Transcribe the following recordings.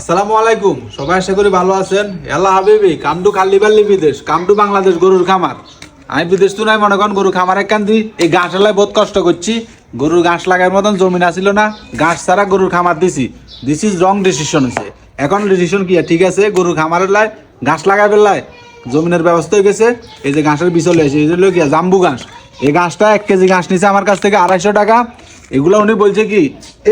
আসসালামু আলাইকুম। সবাই আশা করি ভালো আছেন। এলা হাবিবি, কামডু খাল্লিবাল্লি বিদেশ, কামডু বাংলাদেশ গরুর খামার। আমি বিদেশ তো নাই, মনে করেন গরু খামার এক কান্দি। এই ঘাস এলাই বহুত কষ্ট করছি। গরুর ঘাস লাগার মতন জমিন আসিল না। ঘাস ছাড়া গরুর খামার দিছি। দিস ইজ রং ডিসিশন হয়েছে এখন ডিসিশন কি? ঠিক আছে, গরুর খামারের লাই ঘাস লাগাই পেলাই জমিনের ব্যবস্থা হয়ে গেছে। এই যে ঘাসের বিচলে আছে এই যে জাম্বু ঘাস। এই ঘাসটা এক কেজি ঘাস নিছে আমার কাছ থেকে আড়াইশো টাকা। এগুলো উনি বলছে কি,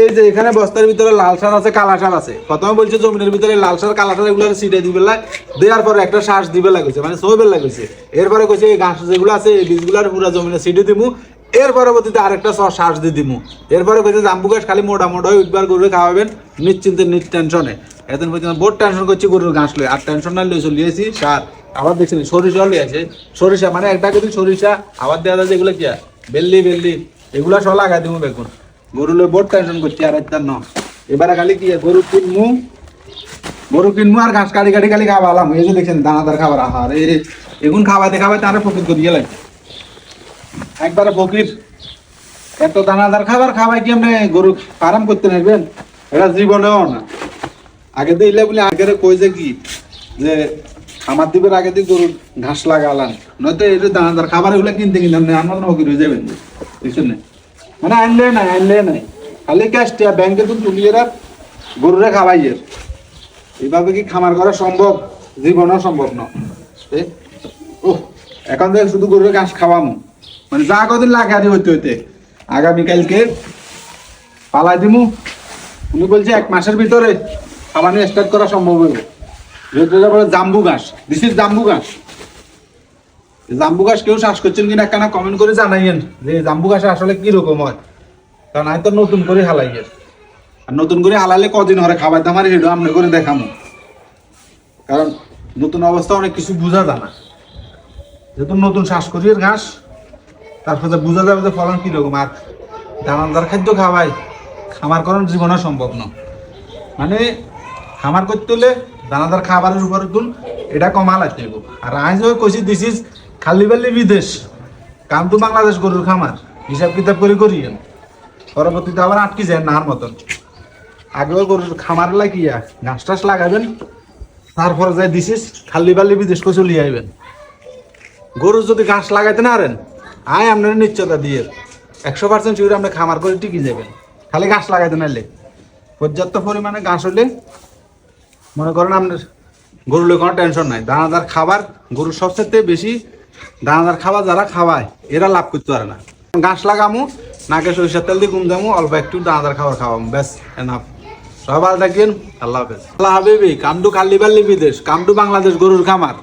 এই যে এখানে বস্তার ভিতরে লাল সার আছে, কালা সার আছে। প্রথমে বলছে জমিনের ভিতরে লাল সার, কালা সার এগুলো সিটে দিবে দেওয়ার পরে একটা শ্বাস দিবে লাগছে মানে সবে লাগছে এরপরে কইছে, এই ঘাস যেগুলো আছে, এই বীজগুলোর পুরো জমিনে সিটে দিমু। এর পরবর্তীতে আরেকটা শ্বাস দিয়ে দিমু। এরপরে কইছে, জাম্বু গাছ খালি মোটা মোটা হয়ে উঠবার গরু খাওয়াবেন, নিশ্চিন্তে নিট টেনশনে। এতদিন পর্যন্ত বোর্ড টেনশন করছি গরুর ঘাস লই আর টেনশন না লই চলিয়েছি সার। আবার দেখছেন, সরিষা লই আছে। সরিষা মানে একটা করে সরিষা আবার দেওয়া যায় যেগুলো কি? বেল্লি বেল্লি। এগুলা সব লাগাই দিব বেগুন। গরু লই বোর্ড টেনশন করছি আর একটা ন। এবারে খালি কি গরু কিনমু গরু কিনমু আর ঘাস কাটি কাটি খালি খাওয়ালাম। এই যে দেখছেন দানাদার খাবার, আহার। এই রে এগুন খাওয়াতে খাওয়াতে আরও প্রকৃত করিয়ে লাগে একবারে ফকির, এত দানাদার খাবার খাওয়াই কি আপনি গরু আরাম করতে নেবেন? এটা জীবনেও না। আগে দিলে বলে, আগের কই যে কি? যে খামার দিবের আগে দিয়ে গরুর ঘাস লাগালাম। নয়তো এই দানাদার খাবার এগুলো কিনতে কিনতে আপনি আমার ফকির হয়ে যাবেন। বুঝছেন না মানে আনলে নাই আনলে নাই। খালি ক্যাশ ব্যাংকে তো তুলিয়ে রাখ, গরুরে খাওয়াইয়ের এইভাবে কি খামার করা সম্ভব? জীবনও সম্ভব না। ও এখন থেকে শুধু গরুর ঘাস খাওয়ামো। মানে যা কদিন লাগারি হইতে হইতে আগামীকালকে পালাই দিমু। উনি বলছে, এক মাসের ভিতরে খাওয়ানো স্টার্ট করা সম্ভব হবে যেটা বলে জাম্বু ঘাস দিস ইজ জাম্বু ঘাস। জাম্বু ঘাস কেউ শ্বাস করছেন কিনা কেন কমেন্ট করে জানাইয়েন যে জাম্বু ঘাস আসলে কি রকম হয়। কারণ আমি তো নতুন করে হালাইয়ের। আর নতুন করে হালালে কদিন হরে খাবার দামার হেডো আমরা করে দেখামো। কারণ নতুন অবস্থা অনেক কিছু বোঝা যায় না। যেহেতু নতুন শ্বাসকরির ঘাস, তারপরে বোঝা যাবে যে ফলন কীরকম আর দানাদার খাদ্য খাওয়াই খামার করার জীবনে সম্ভব না। মানে খামার করতে হলে দানাদার খাবারের উপরে তুল এটা কমা লাগতে। আর আজ কইছি দিস ইজ খালি বালি বিদেশ। কাম তো বাংলাদেশ গরুর খামার। হিসাব কিতাব করে করিয়ে পরবর্তীতে আবার আটকে যায় নার মতন। আগেও গরুর খামার লাগিয়া ঘাস টাস লাগাবেন, তারপরে যাই দিছিস, খালি বালি বিদেশ করে চলিয়ে আইবেন। গরু যদি ঘাস লাগাইতে না পারেন আয় আপনার নিশ্চয়তা দিয়ে। একশো পার্সেন্ট শিওর আপনি খামার করে টিকে যাবেন। খালি ঘাস লাগাইতে নাইলে। পর্যাপ্ত পরিমাণে ঘাস হলে মনে করেন আপনার গরুর কোনো টেনশন নাই। দানাদার খাবার গরুর সবচেয়ে বেশি দানাদার খাবার যারা খাওয়ায় এরা লাভ করতে পারে না। গাছ লাগামু নাকে সরিষার তেল দিয়ে ঘুম যাব অল্প একটু দানাদার খাবার খাওয়াম ব্যাস এনাফ সবাই ভালো থাকেন আল্লাহ হাফেজ। আল্লাহ হাবিবি কামডু খাল্লি বাল্লি বিদেশ কামডু বাংলাদেশ গরুর খামার।